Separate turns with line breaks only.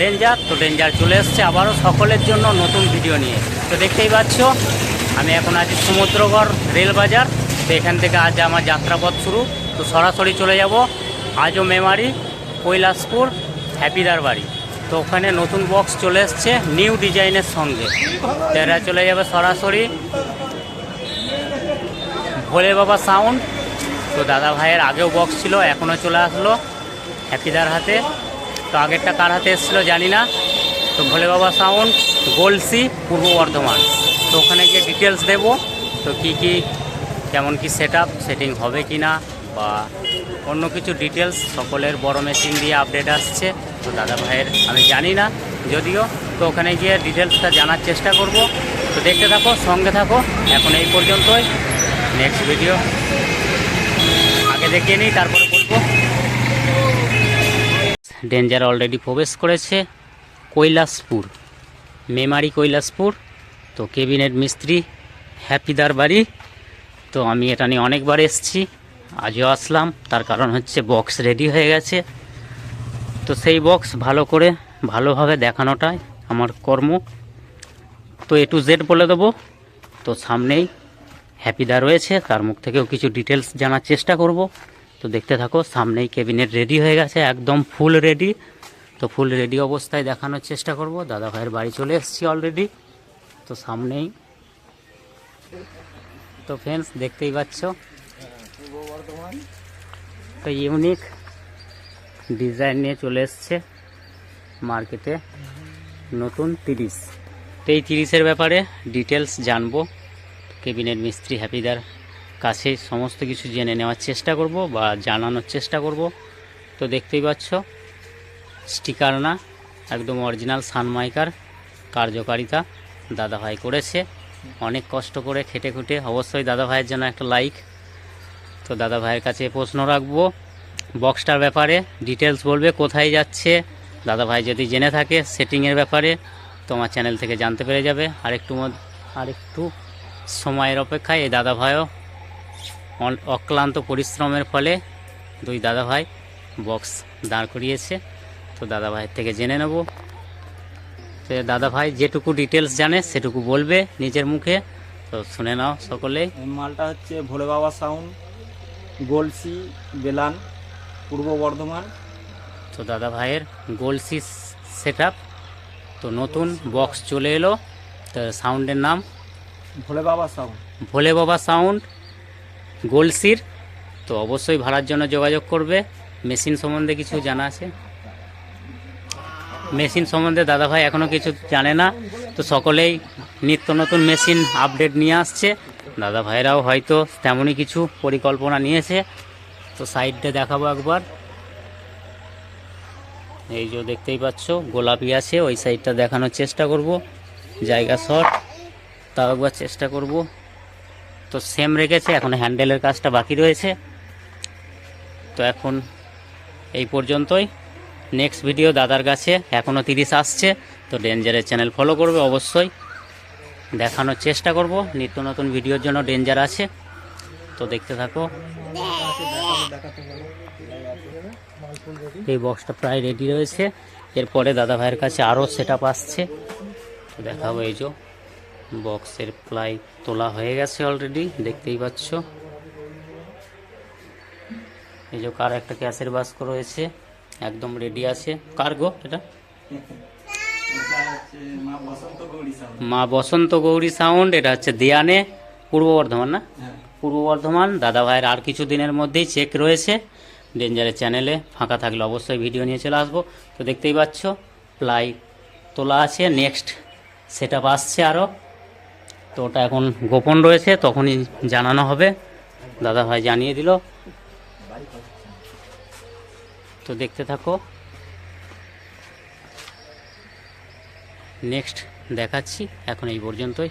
Danger তো danger চলে এসছে। আবারও সকলের জন্য নতুন ভিডিও নিয়ে। তো দেখতেই পাচ্ছ, আমি এখন আছি সমুদ্রগড় রেল বাজার। তো এখান থেকে আজ আমার যাত্রাপথ শুরু। তো সরাসরি চলে যাব আজও মেমারি, কৈলাসপুর, হ্যাপিদার বাড়ি। তো ওখানে নতুন বক্স চলে এসছে নিউ ডিজাইনের সঙ্গে। এরা চলে যাবে সরাসরি ভোলে বাবা সাউন্ড তো দাদা ভাইয়ের আগেও বক্স ছিল, এখনও চলে আসলো হ্যাপিদার হাতে। তো আগেরটা কার হাতে এসেছিল জানি না। তো ভোলে বাবা সাউন্ড গোলসি পূর্ব বর্ধমান। তো ওখানে গিয়ে ডিটেলস দেবো, তো কি কি, কেমন কি সেট সেটিং হবে কি না বা অন্য কিছু ডিটেলস সকলের বড় মেশিন দিয়ে আপডেট আসছে, তো দাদা ভাইয়ের আমি জানি না। যদিও তো ওখানে গিয়ে ডিটেলসটা জানার চেষ্টা করব। তো দেখতে থাকো, সঙ্গে থাকো, এখন এই পর্যন্তই। নেক্সট ভিডিও আগে দেখিয়ে নিই, তারপরে বলব। ডেঞ্জার অলরেডি প্রবেশ করেছে, কৈলাসপুর, মেমারি কৈলাসপুর। তো কেবিনেট মিস্ত্রি হ্যাপিদার বাড়ি তো আমি এটা নিয়ে অনেকবার এসেছি, আজও আসলাম, তার কারণ হচ্ছে বক্স রেডি হয়ে গেছে। তো সেই বক্স ভালো করে, ভালোভাবে দেখানোটাই আমার কর্ম। তো এ টু জেড বলে দেবো। তো সামনেই হ্যাপিদা রয়েছে, তার মুখ থেকেও কিছু ডিটেলস জানার চেষ্টা করব। তো দেখতে থাকো, সামনেই ক্যাবিনেট রেডি হয়ে গেছে, একদম ফুল রেডি তো ফুল রেডি অবস্থায় দেখানোর চেষ্টা করব। দাদা ভাইয়ের বাড়ি চলে এসেছি অলরেডি তো সামনেই। তো ফ্রেন্ডস দেখতেই পাচ্ছ। তো ইউনিক ডিজাইন নিয়ে চলে এসছে মার্কেটে নতুন তিরিশ। তো এই তিরিশের ব্যাপারে ডিটেলস জানব। কেবিনেট মিস্ত্রি হ্যাপিদার কাছে সমস্ত কিছু জেনে নেওয়ার চেষ্টা করব বা জানানোর চেষ্টা করব। তো দেখতেই পাচ্ছ, স্টিকার না, একদম অরিজিনাল সানমাইকার কার্যকারিতা দাদাভাই করেছে। অনেক কষ্ট করে খেটে খুঁটে, অবশ্যই দাদা ভাইয়ের জন্য একটা লাইক তো দাদা ভাইয়ের কাছে প্রশ্ন রাখব বক্সটার ব্যাপারে ডিটেলস বলবে, কোথায় যাচ্ছে? দাদা ভাই যদি জেনে থাকে সেটিংয়ের ব্যাপারে তোমার চ্যানেল থেকে জানতে পেরে যাবে। আরেকটু আরেকটু সময়ের অপেক্ষায় এই দাদা ভাইও অন- অক্লান্ত পরিশ্রমের ফলে দুই দাদা ভাই বক্স দাঁড় করিয়েছে। তো দাদা ভাইয়ের থেকে জেনে নেব। তো দাদা ভাই যেটুকু ডিটেলস জানে সেটুকু বলবে নিজের মুখে। তো শুনে নাও সকলেই।
এই মালটা হচ্ছে ভোলে বাবা সাউন্ড গোলসি বেলান পূর্ব বর্ধমান।
তো দাদা ভাইয়ের গোলসি সেট তো নতুন বক্স চলে এলো। তো সাউন্ডের নাম?
ভোলে বাবা সাউন্ড
ভোলে বাবা সাউন্ড গোলসির, তো অবশ্যই ভাড়ার জন্য যোগাযোগ করবে। মেশিন সম্বন্ধে কিছু জানা আছে? মেশিন সম্বন্ধে দাদাভাই এখনও কিছু জানে না, তো সকলেই নিত্য নতুন মেশিন আপডেট নিয়ে আসছে। দাদা ভাইরাও হয়তো তেমনই কিছু পরিকল্পনা নিয়েছে। তো সাইডটা দেখাবো একবার। এই যে দেখতেই পাচ্ছ, গোলাপি আছে, ওই সাইডটা দেখানোর চেষ্টা করব। জায়গা শর্ট, তাও একবার চেষ্টা করব। তো সেম রেখেছে, এখন হ্যান্ডেলের কাজটা বাকি রয়েছে। তো এখন এই পর্যন্তই। নেক্সট ভিডিও দাদার কাছে এখনও তিরিশ আসছে, তো ডেঞ্জারের চ্যানেল ফলো করবে অবশ্যই। দেখানোর চেষ্টা করব, নিত্য নতুন ভিডিওর জন্য ডেঞ্জার আছে। তো দেখতে থাকো। এই বক্সটা প্রায় রেডি রয়েছে। এরপরে দাদা ভাইয়ের কাছে আরও সেট আসছে। তো দেখাবো এই যে। বক্সের প্লাই তোলা হয়ে গেছে অলরেডি দেখতেই পাচ্ছ। এই যে কার একটা ক্যাশের বাস্ক রয়েছে একদম রেডি আছে। কার কার্গো এটা? মা বসন্ত গৌরী সাউন্ড এটা হচ্ছে দেয়ানে পূর্ব বর্ধমান না? পূর্ব বর্ধমান। দাদা ভাইয়ের আর কিছু দিনের মধ্যেই চেক রয়েছে। ডেঞ্জারের চ্যানেলে ফাঁকা থাকলে অবশ্যই ভিডিও নিয়ে চলে আসব। তো দেখতেই পাচ্ছ প্লাই তোলা আছে। নেক্সট সেটা আসছে আরও তো ওটা এখন গোপন রয়েছে, তখনই জানানো হবে। দাদা ভাই জানিয়ে দিল। তো দেখতে থাকো। নেক্সট দেখাচ্ছি, এখন এই পর্যন্তই।